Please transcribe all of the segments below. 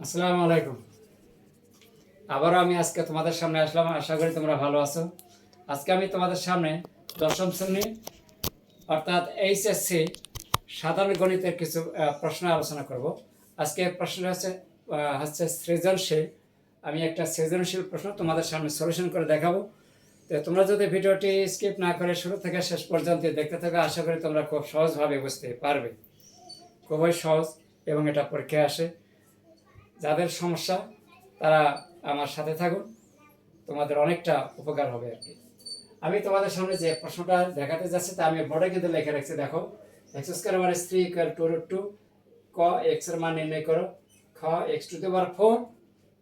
আসসালামু আলাইকুম। আবারও আমি আজকে তোমাদের সামনে আসলাম। আশা করি তোমরা ভালো আছো। আজকে আমি তোমাদের সামনে দশম শ্রেণি, অর্থাৎ এইচএসসি সাধারণ গণিতের কিছু প্রশ্ন আলোচনা করব। আজকে প্রশ্ন হচ্ছে হচ্ছে সৃজনশীল। আমি একটা সৃজনশীল প্রশ্ন তোমাদের সামনে সলিউশন করে দেখাবো। তো তোমরা যদি ভিডিওটি স্কিপ না করে শুরু থেকে শেষ পর্যন্ত দেখতে থাকো, আশা করি তোমরা খুব সহজভাবে বুঝতে পারবে। খুবই সহজ এবং এটা পরীক্ষায় আসে। যাদের সমস্যা, তারা আমার সাথে থাকুন। তোমাদের অনেকটা উপকার হবে আর কি। আমি তোমাদের সামনে যে প্রশ্নটা দেখাতে যাচ্ছি, তা আমি বোর্ডে কিন্তু লিখে রাখছি। দেখো X square minus three equal to root two ক এক্সের মান নির্ণয় করো। খ এক্স টু দেওয়ার four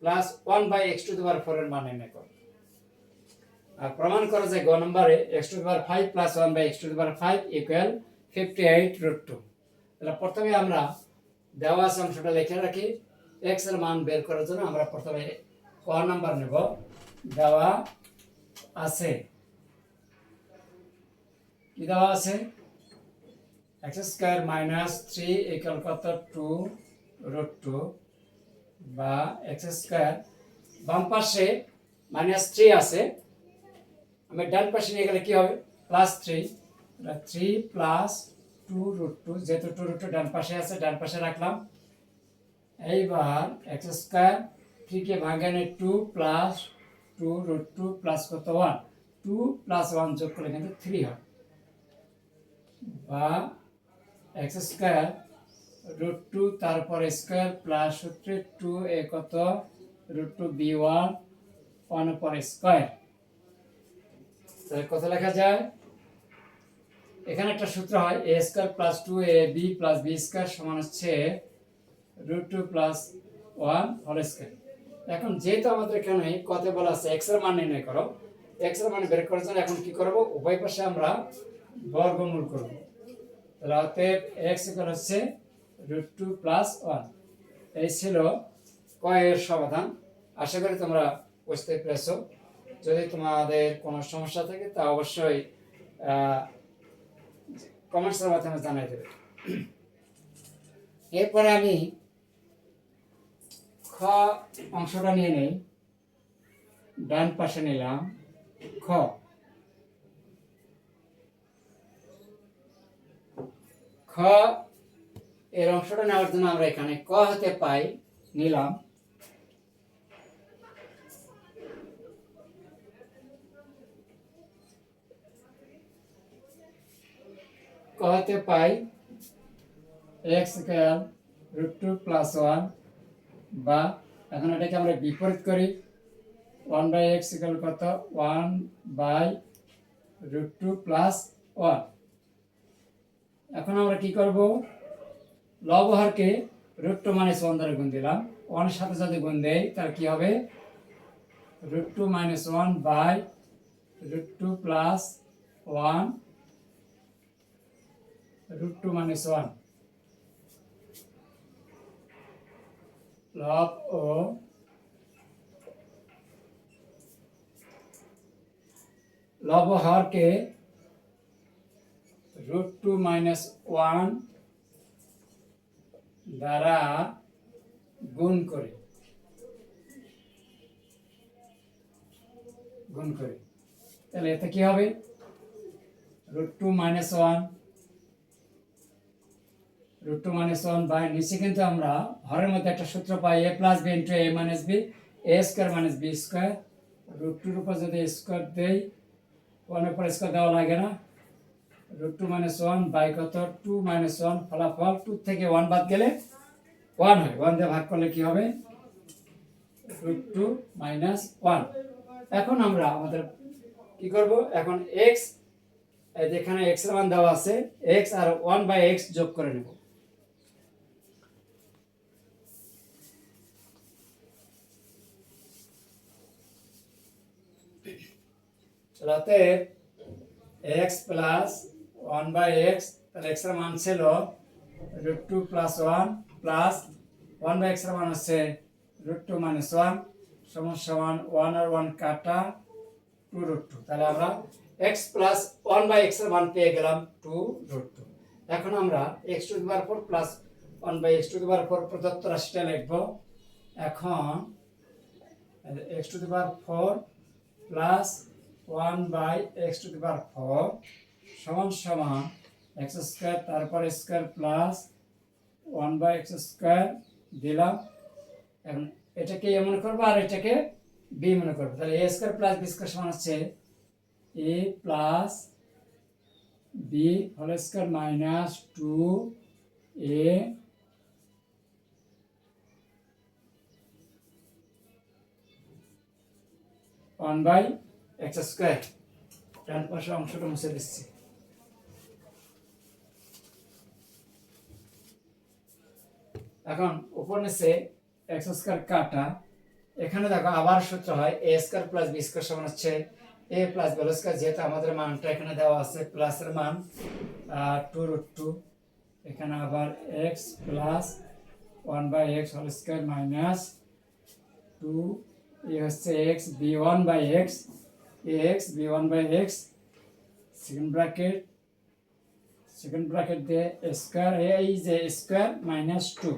plus one by X to দেওয়ার ফোর এর মান নির্ণয় করো। আর প্রমাণ করো যে গ নম্বরে এক্স টু দেওয়ার five plus one by X to দেওয়ার five equal fifty eight root two তাহলে প্রথমে আমরা দেওয়া অংশটা লিখে রাখি। এক্সের মান বের করার জন্য আমরা প্রথমে ক নাম্বার নেব। দেওয়া আছে। কি দেওয়া আছে? X square minus three equal কত? টু রুট টু বা এক্স স্কোয়ার বাম পাশে মাইনাস থ্রি আছে। আমি ডান পাশে নিয়ে গেলে কি হবে? Plus three three plus two root two যেহেতু টু রুট টু ডান পাশে আছে, ডান পাশে রাখলাম। এইবার এক্স স্কোয়ার থ্রিকে ভাঙানে two plus two root two plus কত ওয়ান টু প্লাস ওয়ান যোগ করলে কিন্তু থ্রি হয়। বা এক্স স্কোয়ার রুট টু তারপরে স্কোয়ার প্লাস সূত্রে টু এ কত? Root two B one one পরে স্কোয়ার তাহলে কত লেখা যায়? এখানে একটা সূত্র হয় A square plus two A B plus B square সমান হচ্ছে root two plus one whole square এখন যেহেতু আমাদের এখানে কত বলা আছে এক্সের মান নির্ণয় করো এক্সের মান বের করার জন্য এখন কি করব? উভয় পাশে আমরা বর্গমূল করব। তাহলে অতএব এক্স ইকুয়াল হচ্ছে রুট টু প্লাস ওয়ান এই ছিল কয়ের সমাধান। আশা করি তোমরা বুঝতে পেরেছ। যদি তোমাদের কোনো সমস্যা থাকে, তা অবশ্যই কমেন্টসের মাধ্যমে জানাই দেবে। এরপরে আমি খ অংশটা নিয়ে নেই। ডান পাশে নিলাম, খ। খ এর অংশটা নেওয়ার জন্য আমরা এখানে ক হতে পাই, নিলাম। ক হাতে পাই x square root two plus one বা এখন এটাকে আমরা বিপরীত করি। ওয়ান বাই এক্স ইকাল কত? One by root two plus one এখন আমরা কি করব? লবহারকে রুট টু মাইনাস ওয়ান দ্বারা গুণ দিলাম। ওয়ানের সাথে যদি গুণ দেই, তাহলে কি হবে? Root two minus one by root two plus one root two minus one লব ও লব হরকে রুট টু মাইনাস ওয়ান দ্বারা গুণ করে। গুণ করে। তাহলে এতে কি হবে? Root two minus one root two minus one by নিচে কিন্তু আমরা হরের মধ্যে একটা সূত্র পাই a plus b into a minus b a square minus b square root টুর উপর যদি স্কোয়ার দেই ওয়ানের উপর স্কোয়ার দেওয়া লাগে না। Root two minus one by কত? টু মাইনাস ওয়ান ফলাফল টু থেকে ওয়ান বাদ গেলে ওয়ান হয়। ওয়ান দিয়ে ভাগ করলে কি হবে? রুট টু মাইনাস ওয়ান এখন আমরা আমাদের কি করব? এখন এক্স যেখানে এক্সের মান দেওয়া আছে এক্স আর ওয়ান বাই এক্স যোগ করে নেব। রাতে x plus one by x তাহলে এক্সের মান ছিল root two plus one plus one by এক্সের মান হচ্ছে রুট টু মাইনাস ওয়ান সমস্যা ওয়ান ওয়ান আর ওয়ান কাটা টু রুট টু তাহলে আমরা এক্স প্লাস ওয়ান বাই এক্সের মান পেয়ে গেলাম টু রুট টু এখন আমরা x to the power four plus one by x to the power four প্রদত্ত রাশিটা লিখব। এখন x to the power four plus one by x to the power four সমান সমান এক্স স্কোয়ার, তারপরে square plus one by x square দিলাম। এখন এটাকে এ মনে করব আর এটাকে বি মনে করব। তাহলে a square plus b square সমান হচ্ছে a plus b whole square minus two a one by x square. ডান পাশের অংশটা মুছে দিচ্ছি। এখন উপর নিচে এক্স স্কোয়ার কাটা, এখানে দেখো আবার সূত্র হয় a square plus b square সমান হচ্ছে এ প্লাস বি স্কোয়ার, যেহেতু আমাদের মানটা এখানে দেওয়া আছে প্লাসের মান টু রুট টু, এখানে আবার x plus one by x whole square minus two a হচ্ছে x b one by x x b one by x second bracket second bracket দিয়ে স্কোয়ার এই যে স্কোয়ার মাইনাস টু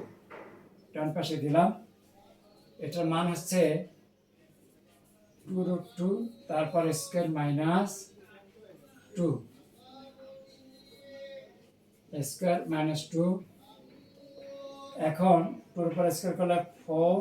ডান পাশে দিলাম। এটার মান হচ্ছে টু রুট টু তারপর square minus two square minus two এখন টুর উপর স্কোয়ার করলে ফোর